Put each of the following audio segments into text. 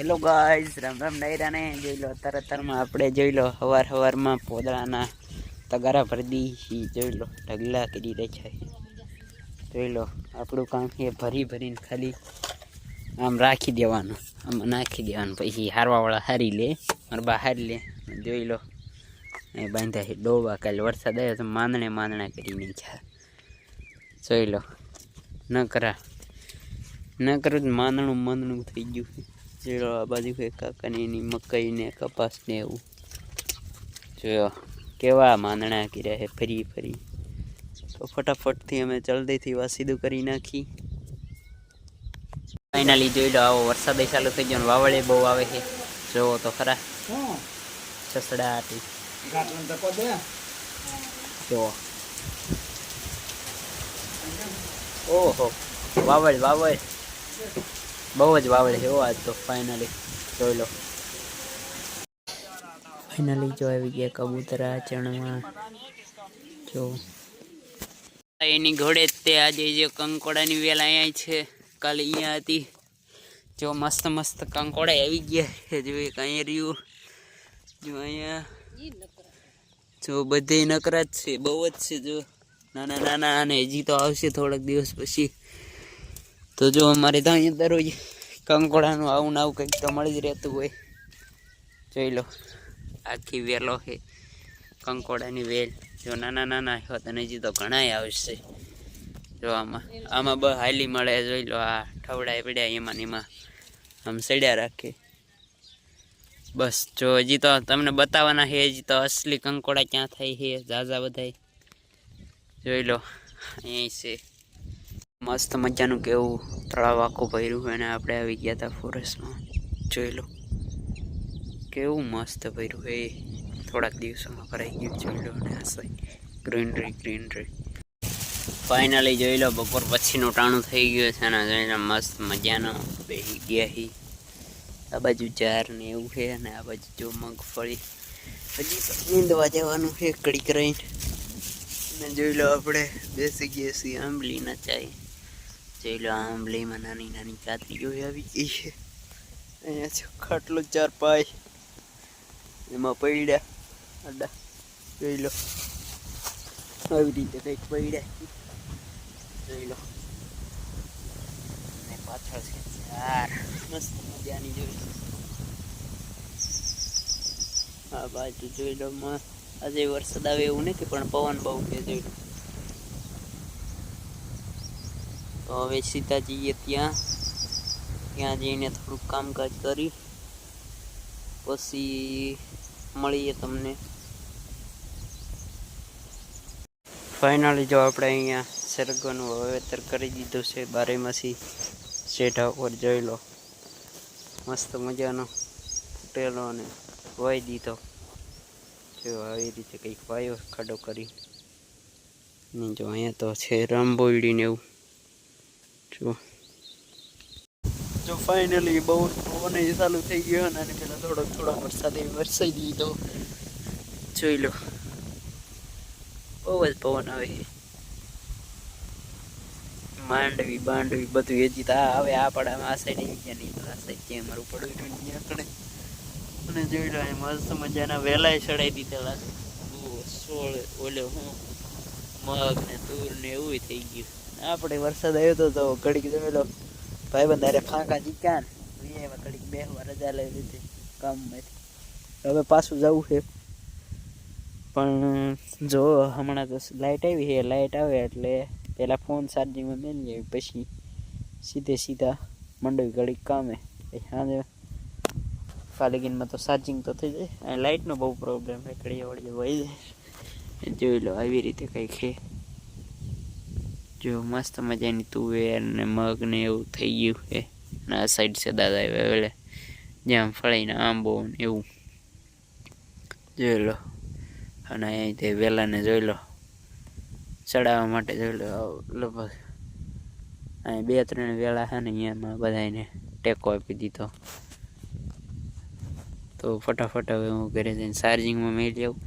Hello guys Ram Ram ડાયરાને જોઈ લો, અત્યારે અત્યારમાં આપણે જોઈ લો, હવાર હવારમાં પોદળાના તગારા ભરદી જોઈ લો, ઢગલા કરી રહી છે. જોઈ લો, આપણું કામ એ ભરી ભરીને ખાલી આમ રાખી દેવાનું. આમ નાખી દેવાનું. પછી હારવાવાળા હારી લે મારા બા હારી લે. જોઈ લો, એ બાંધ્યા છે ડોબા. કાલે વરસાદ આવ્યો તો માંદણે માંદણા કરીને છે જોઈ લો, ન કરા. ન કરું માંદણું માંદણું થઈ ગયું છે આ બાજુ છે કાકાની એની મકાઈ ને કપાસ ને એવું. જોયો કેવા માંદણા કર્યા છે ફરી ફરી. તો ફટાફટથી અમે જલ્દીથી વાસીદું કરી નાખી. ફાઇનલી જોઈ લો આવો વરસાદ ચાલુ થઈ ગયો વાવળે બહુ આવે છે. જોવો તો ખરા. સસડાટી. જોવો. ઓહો વાવળ વાવળ. બહુ જ વાવડે છે આજ તો ફાઇનલી જોઈ લો. ફાઇનલી જો આવી ગયા કબૂતરા ચણમાં જો. એની ઘોડે તે આજે જે કંકોડાની વેલ અહીંયા છે, કાલે અહીંયા હતી. જો મસ્ત મસ્ત કંકોડા આવી ગયા છે, જો એક અહીંયા રહ્યું. જો અહીંયા. જો બધે નકરા જ છે, બહુ જ છે, જો. નાના નાના, અને હજી તો આવશે થોડાક દિવસ પછી. તો જો અમારે તો અહીંયા દરરોજ કંકોડાનું આવું આવું કંઈક તો મળી જ રહેતું હોય. જોઈ લો, આખી વેલો છે કંકોડાની વેલ. જો નાના નાના હોત અને હજી તો ઘણાય આવશે. જો આમાં આમાં બ હાલી મળે, જોઈ લો આ ઠવડાય પડ્યા એમાં એમાં. આમ સડ્યા રાખે. બસ, જો હજી તો તમને બતાવવાના છે, હજી તો અસલી કંકોડા ક્યાં થાય છે, ઝાઝા બધાય. જોઈ લો, અહીં છે. મસ્ત મજાનું કેવું તળાવ આખું ભર્યું અને આપણે આવી ગયા હતા ફોરેસ્ટમાં જોઈ લો. કેવું મસ્ત ભર્યું એ થોડાક દિવસોમાં ભરાઈ ગયું, જોઈ લો અને આ ગ્રીનરી ગ્રીનરી ફાઇનલી જોઈ લો, બપોર પછીનું ટાણું થઈ ગયું છે અને જોઈ મસ્ત મજાનો બેસી ગયા હી. આ બાજુ ઝાર ને એવું છે અને આ બાજુ જો મગફળી. હજી નીંદવા જવાનું છે કડીક રહીને. જોઈ લો આપણે બેસી ગયા છીએ આંબલીના ચાય. જોઈ લો આંબલીમાં નાની નાની કાતરીઓ આવી ગઈ છે અહીંયા છે ખાટલો ચાર પાય. એમાં પડ્યા. અડા જોઈ લો. આવી રીતે કંઈક પડ્યા. જોઈ લો. પાછળ છે ચાર. મસ્ત મજાની જોઈ આ બાજુ જોઈ લો. આજે વરસાદ આવે એવું નથી, પણ પવન બહુ કે જોઈ લો. તો હવે સીધા જઈએ ત્યાં. ત્યાં જઈને થોડુંક કામકાજ કરી. પછી મળીએ તમને. ફાઇનલી જો આપણે અહીંયા સરગોનું વાવેતર કરી દીધું છે, બારેમાસી શેઢા ઉપર જોઈ લો. મસ્ત મજાનો ફૂટેલો અને વાઈ દીધો. જો આવી રીતે કંઈક વાયો ખાડો કરી. ને જો અહીંયા તો છે રામબોયડી ને એવું. જો જો ફાઇનલી બહુ પવન ચાલુ થઈ ગયો અને આને થોડોક થોડો વરસાદ એ વરસાઈ દીધો. જોઈ લો. બહુ જ પવન આવે. માંડવી, બાંડવી બધું હજી જીત આવે આ પડામાં આ સાઈડ આવી ગયા નહીં. આ સાઈડ ત્યાં મારું પડ્યું ત્યાં અને જોઈ લો મસ્ત મજાના વેલાય ચડાઈ દીધેલા સોળ, ઓલે હું, મગ ને તુર ને એવું થઈ ગયું. આપણે વરસાદ આવ્યો તો ઘડીક જમેલો. ભાઈ બંધારે ફાંકા જીક્યા ને એમાં ઘડીક બે વાર રજા લઈ લીધી કામમાંથી હવે પાછું જવું છે. પણ, જો હમણાં તો લાઇટ આવી છે લાઇટ આવે એટલે પહેલાં ફોન ચાર્જિંગમાં મેળવી આવી પછી સીધે સીધા મંડવી ઘડીક કામે. સાંજે ફાલિગીનમાં તો ચાર્જિંગ તો થઈ જાય. અને લાઇટનો બહુ પ્રોબ્લેમ છે ઘડીએ વળી જાય. જોઈ લો, આવી રીતે કંઈક છે. જો મસ્ત મજાની તુવેર ને મગ ને એવું થઈ ગયું છે. અને આ સાઈડ છે દાદા એટલે જ્યાં ફળીને આંબો ને એવું. જોઈ લો. અને અહીં તે વેલાને જોઈ લો. ચડાવવા માટે જોઈ લો. લગભગ અહીં બે ત્રણ વેલા છે ને અહીંયામાં બધાને ટેકો આપી દીધો. તો ફટાફટ હવે હું ઘરે જઈને ચાર્જિંગમાં મેળવી આવું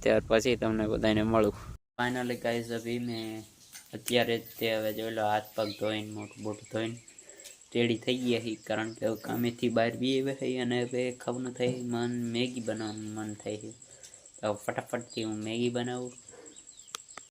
ત્યાર પછી તમને બધાને મળું. ફાઇનલી ગાઈઝ મેં અત્યારે જ તે હવે જોઈ લો, હાથ પગ ધોઈને મોટું મોટું ધોઈને રેડી થઈ ગયા છે કારણ કે કામેથી બહાર બી આવ્યા છે અને હવે ખબર થઈ, મન મેગી બનાવવાનું મન થાય છે. તો ફટાફટથી હું મેગી બનાવું.